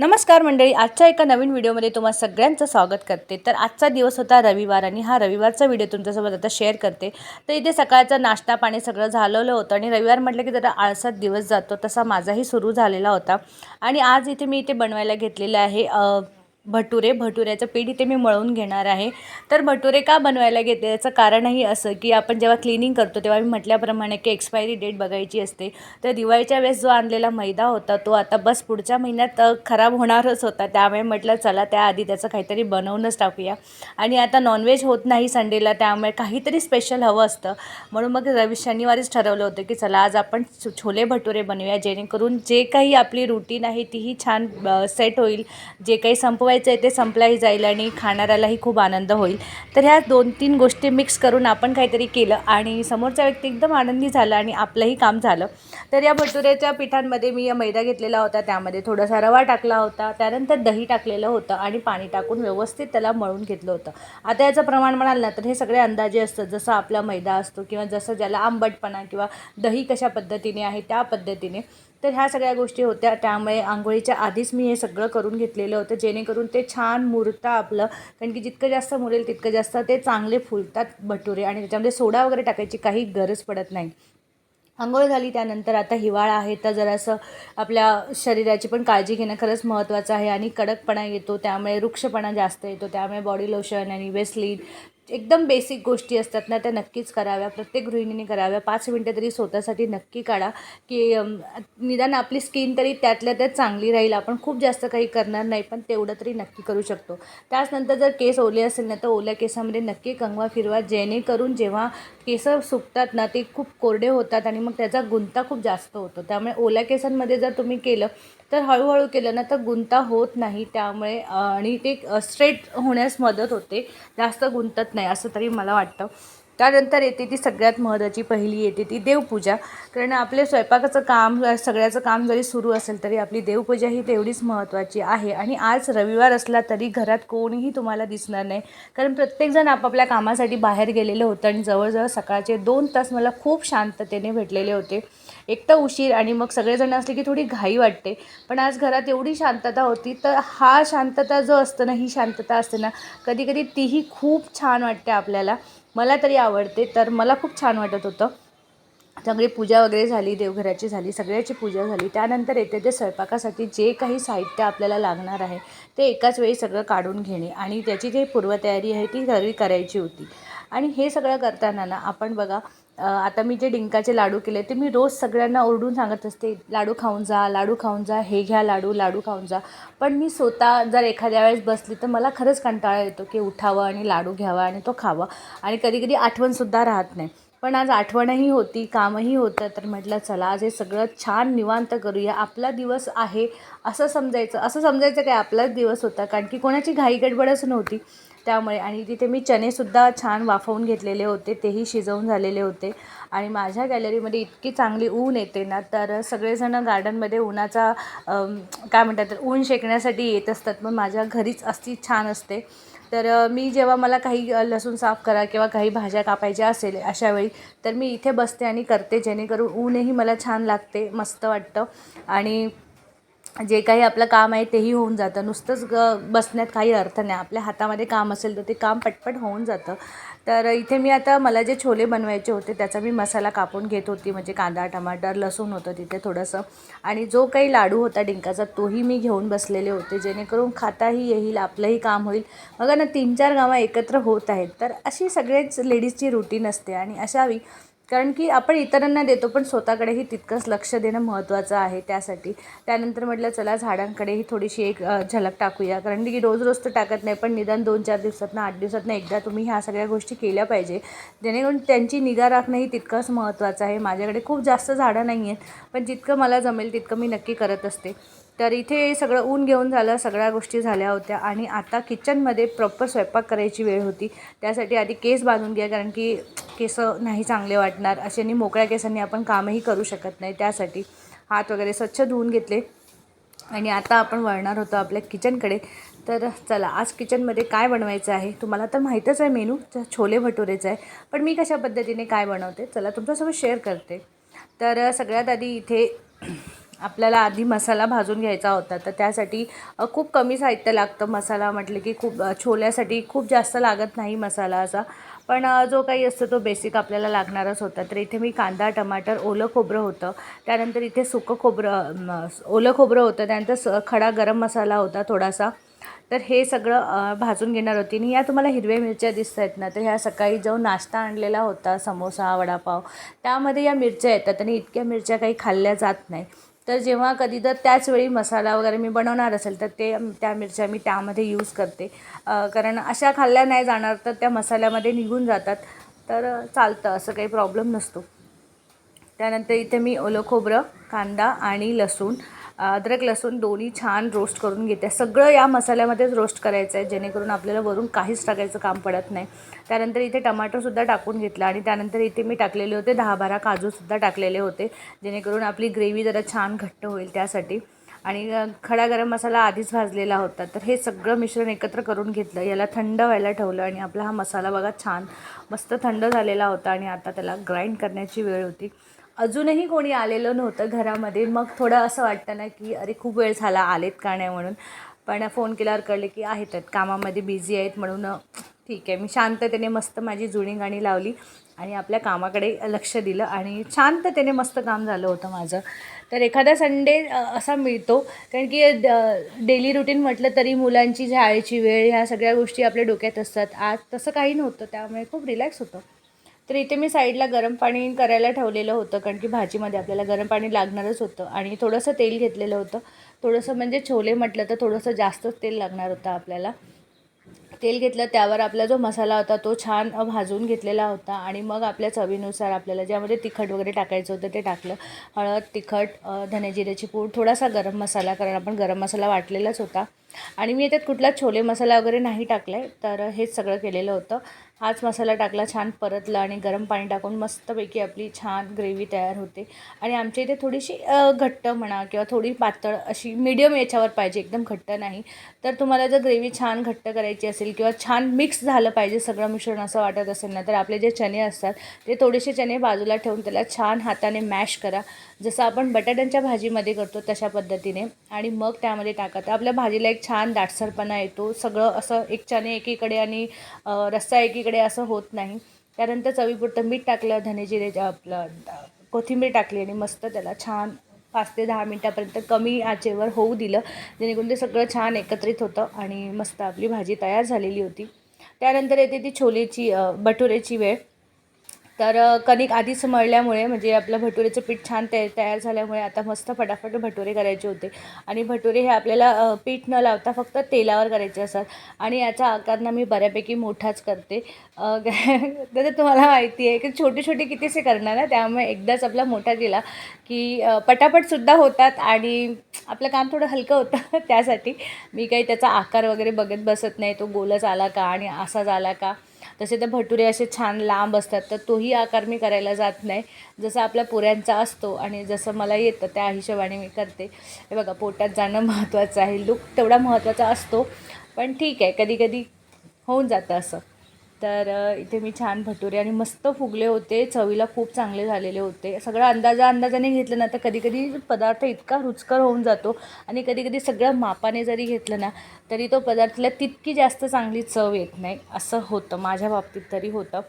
नमस्कार मंडळी आजच्या एका नवीन व्हिडिओमध्ये तुम्हा सगळ्यांचं स्वागत करते. तर आजचा दिवस होता रविवार आणि हा रविवारचा व्हिडिओ तुमच्यासोबत आता शेअर करते. तर इथे सकाळचा नाश्ता पाणी सगळं झालेलं होतं आणि रविवार म्हटलं की जरा आळसात दिवस जातो तसा माझाही सुरू झालेला होता. आणि आज इथे मी इथे बनवायला घेतलेलं आहे भटुरे भटुऱ्याचं पीठ इथे मी मळून घेणार आहे. तर भटुरे का बनवायला घेते? याचं कारणही असं की आपण जेव्हा क्लिनिंग करतो तेव्हा मी म्हटल्याप्रमाणे की एक्सपायरी डेट बघायची असते. तर दिवाळीच्या वेळेस जो आणलेला मैदा होता तो आता बस पुढच्या महिन्यात खराब होणारच होता. त्यामुळे म्हटलं चला त्याआधी त्याचं काहीतरी बनवूनच टाकूया. आणि आता नॉनव्हेज होत नाही संडेला त्यामुळे काहीतरी स्पेशल हवं असतं. म्हणून मग रवी शनिवारीच ठरवलं होतं की चला आज आपण छो- छोले भटुरे बनवूया. जेणेकरून जे काही आपली रुटीन आहे तीही छान सेट होईल. जे काही संपव संपवायचं आहे ते संपलाही जाईल आणि खाणाऱ्यालाही खूप आनंद होईल. तर ह्या दोन तीन गोष्टी मिक्स करून आपण काहीतरी केलं आणि समोरचा व्यक्ती एकदम आनंदी झाला आणि आपलंही काम झालं. तर या भटुऱ्याच्या पिठांमध्ये मी मैदा घेतलेला होता त्यामध्ये थोडासा रवा टाकला होता त्यानंतर दही टाकलेलं होतं आणि पाणी टाकून व्यवस्थित त्याला मळून घेतलं होतं. आता याचं प्रमाण म्हणाल ना तर हे सगळे अंदाजे असतं. जसं आपला मैदा असतो किंवा जसं ज्याला आंबटपणा किंवा दही कशा पद्धतीने आहे त्या पद्धतीने. तर ह्या सगळ्या गोष्टी होत्या. त्यामुळे आंघोळीच्या आधीच मी हे सगळं करून घेतलेलं होतं जेणेकरून ते छान मुरतं आपलं. कारण की जितकं जास्त मुरेल तितकं जास्त ते चांगले फुलतात भटुरे आणि त्याच्यामध्ये सोडा वगैरे टाकायची काही गरज पडत नाही. आंघोळ झाली त्यानंतर आता हिवाळा आहे तर जरासं आपल्या शरीराची पण काळजी घेणं खरंच महत्त्वाचं आहे आणि कडकपणा येतो त्यामुळे वृक्षपणा जास्त येतो त्यामुळे बॉडी लोशन आणि वेस्लिन एकदम बेसिक गोष्टी असतात ना त्या नक्कीच कराव्या. प्रत्येक गृहिणीने कराव्या. पाच मिनटं तरी स्वतःसाठी नक्की काढा की निदान आपली स्किन तरी त्यातल्या त्यात चांगली राहील. आपण खूप जास्त काही करणार नाही पण तेवढं तरी नक्की करू शकतो. त्याचनंतर जर केस ओले असेल ना तर ओल्या केसामध्ये नक्की कंगवा फिरवा जेणेकरून जेव्हा केस सुकतात ना ते खूप कोरडे होतात आणि मग त्याचा गुंता खूप जास्त होतो. त्यामुळे ओल्या केसांमध्ये जर तुम्ही केलं तर हळूहळू केलं ना तर गुंता होत नाही त्यामुळे आणि ते स्ट्रेट होण्यास मदत होते. जास्त गुंतत नाही असं तरी मला वाटतं. त्यानंतर येते ती सगळ्यात महत्त्वाची पहिली येते ती देवपूजा. कारण आपले स्वयंपाकाचं काम सगळ्याचं काम जरी सुरू असेल तरी आपली देवपूजा ही तेवढीच महत्त्वाची आहे. आणि आज रविवार असला तरी घरात कोणीही तुम्हाला दिसणार नाही. कारण प्रत्येकजण आपापल्या कामासाठी बाहेर गेलेलं होतं आणि जवळजवळ सकाळचे दोन तास मला खूप शांततेने भेटलेले होते. एक तर उशीर आणि मग सगळेजण असले की थोडी घाई वाटते. पण आज घरात एवढी शांतता होती तर हा शांतता जो असतो ना ही शांतता असते ना कधी कधी तीही खूप छान वाटते आपल्याला. मला तरी आवडते. तर मला खूप छान वाटत होतं. सगळी पूजा वगैरे झाली देवघराची झाली सगळ्याची पूजा झाली. त्यानंतर येते ते स्वयंपाकासाठी जे काही साहित्य आपल्याला लागणार आहे ते एकाच वेळी सगळं काढून घेणे आणि त्याची जी पूर्वतयारी आहे ती सगळी करायची होती. आणि हे सगळं करताना ना आपण बघा आता मी जे डिंकाचे लाडू केले ते मी रोज सगळ्यांना ओरडून सांगत असते लाडू खाऊन जा लाडू खाऊन जा हे घ्या लाडू लाडू खाऊन जा. पण मी स्वतः जर एखाद्या वेळेस बसली तर मला खरंच कंटाळा येतो की उठावं आणि लाडू घ्यावा आणि तो खावा. आणि कधी कधी आठवणसुद्धा राहत नाही. पण आज आठवणही होती कामही होतं तर म्हटलं चला आज हे सगळं छान निवांत करूया. आपला दिवस आहे असं समजायचं. असं समजायचं काय? आपलाच दिवस होता. कारण की कोणाची घाई गडबडच नव्हती. त्यामुळे आणि तिथे मी चणेसुद्धा छान वाफवून घेतलेले होते तेही शिजवून झालेले होते. आणि माझ्या गॅलरीमध्ये इतकी चांगली ऊन येते ना तर सगळेजणं गार्डनमध्ये उन्हाचा काय म्हणतात तर ऊन शेकण्यासाठी येत असतात. मग माझ्या घरीच अस्ती छान असते. तर मी जेव्हा मला काही लसूण साफ करा किंवा काही भाज्या कापायच्या असेल अशा वेळी तर मी इथे बसते आणि करते जेणेकरून ऊनही मला छान लागते मस्त वाटतं. आणि जे काही आपलं काम आहे तेही होऊन जातं. नुसतंच ग बसण्यात काही अर्थ नाही. आपल्या हातामध्ये काम असेल तर ते काम पटपट होऊन जातं. तर इथे मी आता मला जे छोले बनवायचे होते त्याचा मी मसाला कापून घेत होती. म्हणजे कांदा टमाटर लसूण होतं तिथे थोडंसं. आणि जो काही लाडू होता डिंकाचा तोही मी घेऊन बसलेले होते. जेणेकरून खाताही येईल आपलंही काम होईल. बघा ना तीन चार गावं एकत्र होत आहेत. तर अशी सगळेच लेडीजची रुटीन असते. आणि अशावी कारण की आपण इतरांना देतो पण स्वतःकडेही तितकंच लक्ष देणं महत्त्वाचं आहे त्यासाठी. त्यानंतर म्हटलं चला झाडांकडेही थोडीशी एक झलक टाकूया. कारण की रोज रोज तर टाकत नाही पण निदान दोन चार दिवसातनं आठ दिवसातनं एकदा तुम्ही ह्या सगळ्या गोष्टी केल्या पाहिजे. जेणेकरून त्यांची निगा राखणंही तितकंच महत्त्वाचं आहे. माझ्याकडे खूप जास्त झाडं नाही आहेत पण जितकं मला जमेल तितकं मी नक्की करत असते. तर इथे सगळं ऊन घेऊन झालं सगळ्या गोष्टी झाल्या होत्या आणि आता किचनमध्ये प्रॉपर स्वयंपाक करायची वेळ होती. त्यासाठी आधी केस बांधून घ्या कारण की केस नाही चांगले वाटणार. अशाने मोकळ्या केसांनी आपण कामही करू शकत नाही त्यासाठी. हात वगैरे स्वच्छ धुवून घेतले. आणि आता आपण वळणार होतो आपल्या किचनकडे तर चला आज किचनमध्ये काय बनवायचं आहे? तुम्हाला तर माहीतच आहे मेनू. छोले भटुरेचं आहे. पण मी कशा पद्धतीने काय बनवते? चला तुमच्यासोबत शेअर करते. तर सगळ्यात आधी इथे आपल्याला आधी मसाला भाजून घ्यायचा होता तर त्यासाठी खूप कमी साहित्य लागतं मसाला. म्हटलं की खूप छोल्यासाठी खूप जास्त लागत नाही मसाला असा. पण जो काही असतो तो बेसिक आपल्याला लागणारच होता. तर इथे मी कांदा टमाटर ओलं खोबरं होतं. त्यानंतर इथे सुकं खोबरं ओलं खोबरं होतं. त्यानंतर स खडा गरम मसाला होता थोडासा. तर हे सगळं भाजून घेणार होती. आणि या तुम्हाला हिरव्या मिरच्या दिसत आहेत ना तर ह्या सकाळी जो नाश्ता आणलेला होता समोसा वडापाव त्यामध्ये या मिरच्या येतात. आणि इतक्या मिरच्या काही खाल्ल्या जात नाही तर जेव्हा कधी जर त्याच वेळी मसाला वगैरे मी बनवणार असेल तर ते त्या मिरच्या मी त्यामध्ये यूज करते. कारण अशा खाल्ल्या नाही जाणार तर त्या मसाल्यामध्ये निघून जातात. तर चालतं असं काही प्रॉब्लेम नसतो. त्यानंतर इथे मी ओलं खोबरं कांदा आणि लसूण अद्रक लसूण दोन्ही छान रोस्ट करून घेते. सगळं या मसाल्यामध्येच रोस्ट करायचं आहे जेणेकरून आपल्याला वरून काहीच टाकायचं काम पडत नाही. त्यानंतर इथे टमाटोसुद्धा टाकून घेतला आणि त्यानंतर इथे मी टाकलेले होते दहा बारा काजूसुद्धा टाकलेले होते जेणेकरून आपली ग्रेव्ही जरा छान घट्ट होईल त्यासाठी. आणि खडा गरम मसाला आधीच भाजलेला होता तर हे सगळं मिश्रण एकत्र करून घेतलं. याला थंड व्हायला ठेवलं आणि आपला हा मसाला बघा छान मस्त थंड झालेला होता आणि आता त्याला ग्राइंड करण्याची वेळ होती. अजूनही कोणी आलेलं नव्हतं घरामध्ये. मग थोडं असं वाटतं ना की अरे खूप वेळ झाला आलेत का नाही? म्हणून. पण फोन केल्यावर कळले की आहेत कामामध्ये बिझी आहेत म्हणून ठीक आहे. मी शांततेने मस्त माझी जुनी गाणी लावली आणि आपल्या कामाकडे लक्ष दिलं आणि शांततेने मस्त काम झालं होतं माझं. तर एखादा संडे असा मिळतो. कारण की डेली रुटीन म्हटलं तरी मुलांची शाळेची वेळ ह्या सगळ्या गोष्टी आपल्या डोक्यात असतात. आज तसं काही नव्हतं. त्यामुळे खूप रिलॅक्स होतं. तर इथे मी साईडला गरम पाणी करायला ठेवलेलं होतं कारण की भाजीमध्ये आपल्याला गरम पाणी लागणारच होतं. आणि थोडंसं तेल घेतलेलं होतं. थोडंसं म्हणजे छोले म्हटलं तर थोडंसं जास्तच तेल लागणार होतं आपल्याला. तेल घेतलं त्यावर आपला जो मसाला होता तो छान भाजून घेतलेला होता. आणि मग आपल्या चवीनुसार आपल्याला ज्यामध्ये तिखट वगैरे टाकायचं होतं ते टाकलं. हळद तिखट अ, पूड थोडासा गरम मसाला कारण आपण गरम मसाला वाटलेलाच होता. आणि मी याच्यात कुठला छोले मसाला वगैरे नाही टाकला आहे तर हेच सगळं केलेलं होतं. हाच मसाला टाकला छान परतला आणि गरम पाणी टाकून मस्तपैकी आपली छान ग्रेव्ही तयार होते. आणि आमच्या इथे थोडीशी घट्ट म्हणा किंवा थोडी पातळ अशी मीडियम याच्यावर पाहिजे एकदम घट्ट नाही. तर तुम्हाला जर ग्रेव्ही छान घट्ट करायची असेल किंवा छान मिक्स झालं पाहिजे सगळं मिश्रण असं वाटत असेल ना तर आपले जे चणे असतात ते थोडेसे चणे बाजूला ठेवून त्याला छान हाताने मॅश करा. जसं आपण बटाट्यांच्या भाजीमध्ये करतो तशा पद्धतीने आणि मग त्यामध्ये टाकत आपल्या भाजीला एक छान दाटसरपणा येतो. सगळं असं एक चणे एकीकडे आणि रस्सा एकीकडे असं होत नाही. त्यानंतर चवीपुरतं मीठ टाकलं धनेजिरे आपलं कोथिंबीर टाकली आणि मस्त त्याला छान पाच ते दहा मिनटापर्यंत कमी आचेवर होऊ दिलं. जेणेकरून ते सगळं छान एकत्रित होतं आणि मस्त आपली भाजी तयार झालेली होती. त्यानंतर येते ती छोलेची भटुरेची वेळ. तर कणिक आधीच मळल्यामुळे म्हणजे आपलं भटुरेचं पीठ छान तया तयार झाल्यामुळे आता मस्त फटाफट भटुरे करायचे होते. आणि भटुरे हे आपल्याला पीठ न लावता फक्त तेलावर करायचे असतात. आणि याचा आकार ना मी बऱ्यापैकी मोठाच करते. तर तुम्हाला माहिती आहे की छोटे छोटे कितीसे करणार ना त्यामुळे एकदाच आपला मोठा केला की पटापटसुद्धा होतात आणि आपलं काम थोडं हलकं होतं त्यासाठी. मी काही त्याचा आकार वगैरे बघत बसत नाही तो गोलच आला का आणि असाच आला का. तसे तर भटुरे असे छान लांब असतात तर तोही आकार मी करायला जात नाही. जसं आपल्या पुऱ्यांचा असतो आणि जसं मला येतं त्या हिशोबाने मी करते. हे बघा पोटात जाणं महत्त्वाचं आहे लुक तेवढा महत्त्वाचा असतो. पण ठीक आहे कधी कधी होऊन जातं असं. तर इथे मी छान भटुरे आणि मस्त फुगले होते. चवीला खूप चांगले झालेले होते. सगळं अंदाजा अंदाजाने घेतलं ना तर कधीकधी पदार्थ इतका रुचकर होऊन जातो आणि कधीकधी सगळ्या मापाने जरी घेतलं ना तरी तो पदार्थाला तितकी जास्त चांगली चव येत नाही. असं होतं. माझ्या बाबतीत तरी होतं.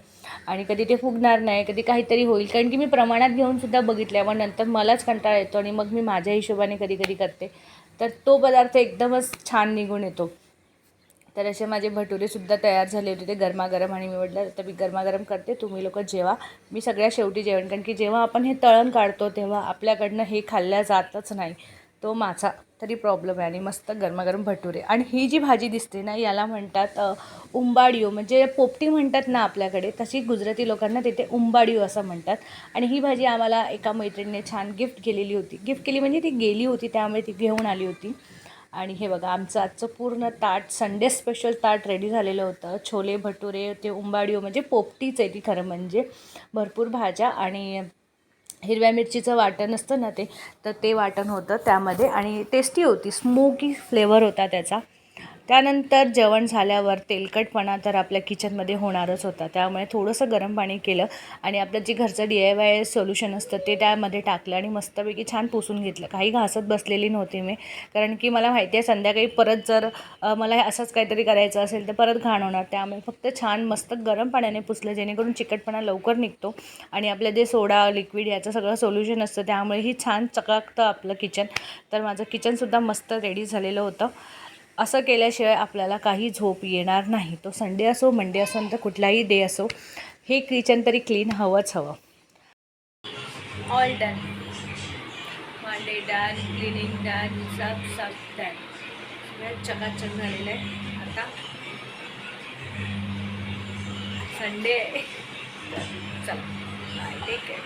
आणि कधी ते फुगणार नाही कधी काहीतरी होईल. कारण की मी प्रमाणात घेऊनसुद्धा बघितलं मग नंतर मलाच कंटाळा येतो आणि मग मी माझ्या हिशोबाने कधी कधी करते. तर तो पदार्थ एकदमच छान निघून येतो. तर असे माझे भटुरेसुद्धा तयार झाले होते ते गरमागरम आणि मी म्हटलं तर मी गरमागरम करते तुम्ही लोक जेवा. मी सगळ्या शेवटी जेवण कारण की जेव्हा आपण हे तळण काढतो तेव्हा आपल्याकडनं हे खाल्ल्या जातच नाही. तो माझा तरी प्रॉब्लेम आहे आणि मस्त गरमागरम भटुरे. आणि ही जी भाजी दिसते ना याला म्हणतात उंबाडियो म्हणजे पोपटी म्हणतात ना आपल्याकडे तशी गुजराती लोकांना तिथे उंबाडियो असं म्हणतात. आणि ही भाजी आम्हाला एका मैत्रिणीने छान गिफ्ट केलेली होती. गिफ्ट केली म्हणजे ती गेली होती त्यामुळे ती घेऊन आली होती. आणि हे बघा आमचं आजचं पूर्ण ताट संडे स्पेशल ताट रेडी झालेलं होतं. छोले भटुरे ते उंबाडियो म्हणजे पोपटीच आहे ती खरं म्हणजे. भरपूर भाज्या आणि हिरव्या मिरचीचं वाटण असतं ना ते तर ते वाटण होतं त्यामध्ये. आणि टेस्टी होती स्मोकी फ्लेवर होता त्याचा. त्यानंतर जेवण झाल्यावर तेलकटपणा तर आपल्या किचनमध्ये होणारच होता. त्यामुळे थोडंसं गरम पाणी केलं आणि आपलं जे घरचं डी आय वाय सोल्युशन असतं ते त्यामध्ये टाकलं आणि मस्तपैकी छान पुसून घेतलं. काही घासत बसलेली नव्हती मी. कारण की मला माहिती आहे संध्याकाळी परत जर मला हे असंच काहीतरी करायचं असेल तर परत घाण होणार. त्यामुळे फक्त छान मस्त गरम पाण्याने पुसलं जेणेकरून चिकटपणा लवकर निघतो आणि आपलं जे सोडा लिक्विड याचं सगळं सोल्युशन असतं त्यामुळे ही छान चकाकतं आपलं किचन. तर माझं किचनसुद्धा मस्त रेडी झालेलं होतं. असं केल्याशिवाय आपल्याला काही झोप येणार नाही. तो संडे असो मंडे असो नंतर कुठलाही डे असो हे किचन तरी क्लीन हवंच हवं. ऑल डन मांडे डन क्लिनिंग डन सब सब डन सगळं चकाचक झालेलं आहे. आता संडे आहे चला बाय टेक केअर